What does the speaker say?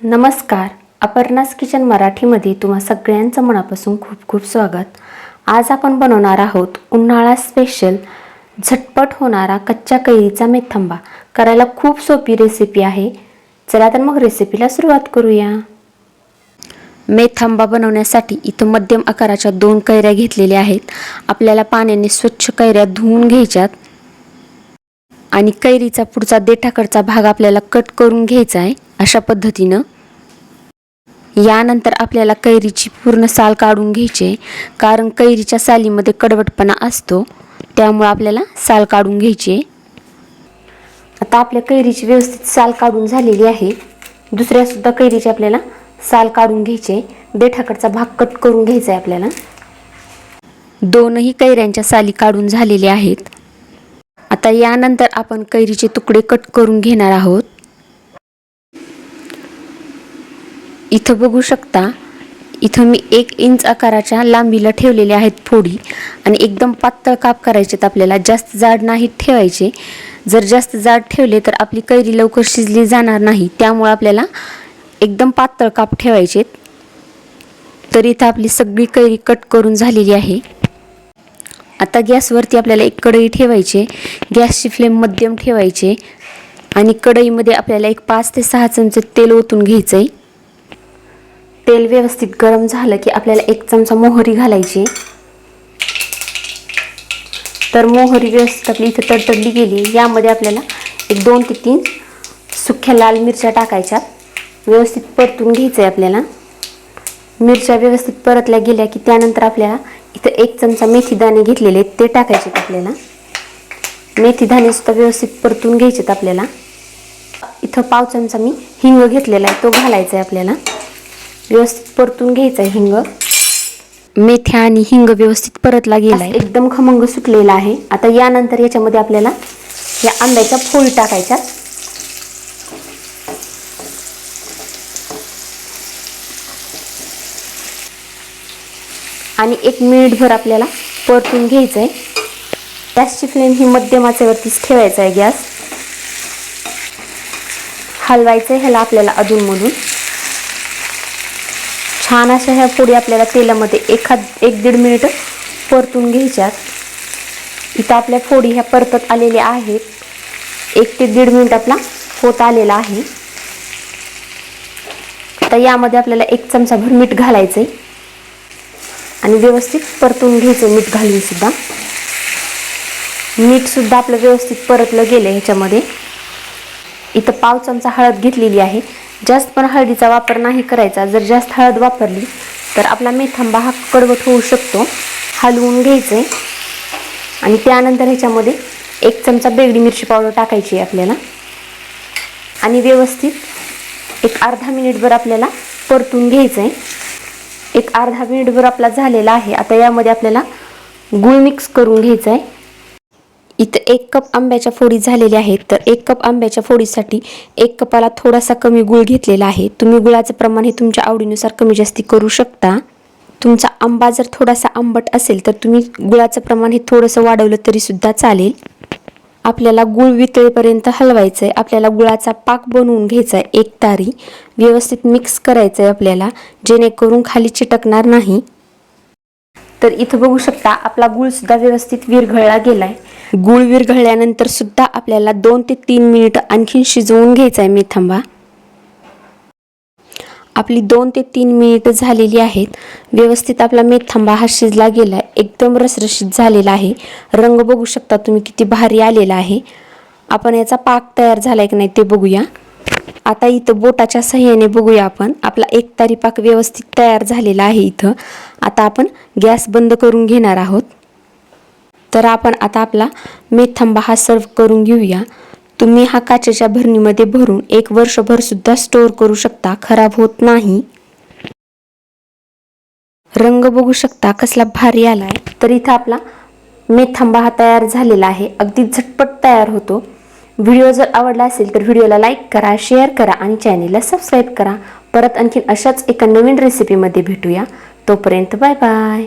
नमस्कार. अपर्णास किचन मराठीमध्ये तुम्हा सगळ्यांचं मनापासून खूप खूप स्वागत. आज आपण बनवणार आहोत उन्हाळा स्पेशल झटपट होणारा कच्च्या कैरीचा मेथंबा. करायला खूप सोपी रेसिपी आहे. चला तर मग रेसिपीला सुरुवात करूया. मेथंबा बनवण्यासाठी इथं मध्यम आकाराच्या दोन कैऱ्या घेतलेल्या आहेत. आपल्याला पाण्याने स्वच्छ कैऱ्या धुवून घ्यायच्यात. आणि कैरीचा पुढचा देठाकडचा भाग आपल्याला कट करून घ्यायचा आहे अशा पद्धतीनं. यानंतर आपल्याला कैरीची पूर्ण साल काढून घ्यायची आहे. कारण कैरीच्या सालीमध्ये कडवटपणा असतो त्यामुळे आपल्याला साल काढून घ्यायची आहे. आता आपल्या कैरीची व्यवस्थित साल काढून झालेली आहे. दुसऱ्या सुद्धा कैरीची आपल्याला साल काढून घ्यायची आहे. देठाकडचा भाग कट करून घ्यायचा आहे आपल्याला. दोनही कैऱ्यांच्या साली काढून झालेल्या आहेत. आता यानंतर आपण कैरीचे तुकडे कट करून घेणार आहोत. इथं बघू शकता इथं मी एक इंच आकाराच्या लांबीला ठेवलेल्या आहेत फोडी आणि एकदम पातळ काप करायचे आपल्याला. जास्त जाड नाही ठेवायचे. जर जास्त जाड ठेवले तर आपली कैरी लवकर शिजली जाणार नाही. त्यामुळे आपल्याला एकदम पातळ काप ठेवायचे तर इथं आपली सगळी कैरी कट करून झालेली आहे. आता गॅसवरती आपल्याला एक कढई ठेवायची गॅसची फ्लेम मध्यम ठेवायची आणि कढईमध्ये आपल्याला एक पाच ते सहा चमचे तेल ओतून घ्यायचं आहे तेल व्यवस्थित गरम झालं की आपल्याला एक चमचा मोहरी घालायची तर मोहरी व्यवस्थित आपली इथं तडतडली गेली. यामध्ये आपल्याला एक दोन ते तीन सुख्या लाल मिरच्या टाकायच्या. व्यवस्थित परतून घ्यायचं आहे आपल्याला. मिरच्या व्यवस्थित परतल्या गेल्या की त्यानंतर आपल्याला इथं एक चमचा मेथी दाणे घेतलेले आहेत ते टाकायचे आपल्याला. मेथी दाणे सुद्धा व्यवस्थित परतून घ्यायचेत आपल्याला. इथं पाव चमचा मी हिंग घेतलेला आहे तो घालायचा आहे आपल्याला. व्यवस्थित परतून घ्यायचा आहे हिंग. मेथ्या आणि हिंग व्यवस्थित परतला गेला आहे एकदम खमंग सुटलेला आहे. आता यानंतर याच्यामध्ये आपल्याला या आंब्याच्या फोडी टाकायच्या. आणि एक मिनिटभर आपल्याला परतून घ्यायचं आहे गॅसची फ्लेम ही मध्यम आचेवरतीच ठेवायचा आहे गॅस हलवायचं आहे ह्याला आपल्याला अधूनमधून छान अशा ह्या पोळी आपल्याला तेलामध्ये एखाद एक दीड मिनिट परतून घ्यायच्यात. इथं आपल्या फोडी ह्या परतत आलेल्या आहेत. एक ते दीड मिनिट आपला होत आलेला आहे. आता यामध्ये आपल्याला एक चमचाभर मीठ घालायचं आहे आणि व्यवस्थित परतून घ्यायचं मीठ घालून सुद्धा. आपलं व्यवस्थित परतलं गेलं ह्याच्यामध्ये. इथं पाव चमचा हळद घेतलेली आहे. जास्त पण हळदीचा वापर नाही करायचा. जर जास्त हळद वापरली तर आपला मेथांबा हा कडवट होऊ शकतो. हलवून घ्यायचं आहे आणि त्यानंतर ह्याच्यामध्ये एक चमचा बेगडी मिरची पावडर टाकायची आहे आपल्याला. आणि व्यवस्थित एक अर्धा मिनिटभर आपल्याला परतून घ्यायचं आहे एक अर्धा मिनिटभर आपला झालेला आहे. आता यामध्ये आपल्याला गुळ मिक्स करून घ्यायचा आहे इथं एक कप आंब्याच्या फोडी झालेल्या आहेत. तर एक कप आंब्याच्या फोडीसाठी एक कपाला थोडासा कमी गुळ घेतलेला आहे. तुम्ही गुळाचं प्रमाण हे तुमच्या आवडीनुसार कमी जास्ती करू शकता. तुमचा आंबा जर थोडासा आंबट असेल तर तुम्ही गुळाचं प्रमाण हे थोडंसं वाढवलं तरी सुद्धा चालेल. आपल्याला गुळ वितळेपर्यंत हलवायचं आहे आपल्याला गुळाचा पाक बनवून घ्यायचा आहे. एक तारी व्यवस्थित मिक्स करायचं आहे आपल्याला जेणेकरून खाली चिटकणार नाही. तर इथं बघू शकता आपला गुळ सुद्धा व्यवस्थित विरघळला गेलाय. गुळ विरघळल्यानंतर सुद्धा आपल्याला दोन ते तीन मिनिट आणखीन शिजवून घ्यायचा आहे मेथंबा आपली दोन ते तीन मिनिटं झालेली आहेत. व्यवस्थित आपला मेथांबा हा शिजला गेला. एकदम रसरशीत झालेला आहे. रंग बघू शकता तुम्ही किती भारी आलेला आहे. आपण याचा पाक तयार झाला की नाही ते बघूया. आता इथं बोटाच्या सहाय्याने बघूया आपण. आपला एक तारी पाक व्यवस्थित तयार झालेला आहे इथं. आता आपण गॅस बंद करून घेणार आहोत. तर आपण आता आपला मेथंबा हा सर्व करून घेऊया. तुम्ही हा काचेच्या भरणीमध्ये भरून एक वर्षभर सुद्धा स्टोअर करू शकता खराब होत नाही. रंग बघू शकता कसला भारी आलाय. तर इथं आपला मेथांबा हा तयार झालेला आहे. अगदी झटपट तयार होतो. व्हिडिओ जर आवडला असेल तर व्हिडिओला लाईक करा शेअर करा आणि चॅनेलला सबस्क्राईब करा. परत आणखीन अशाच एका नवीन रेसिपीमध्ये भेटूया. तोपर्यंत बाय बाय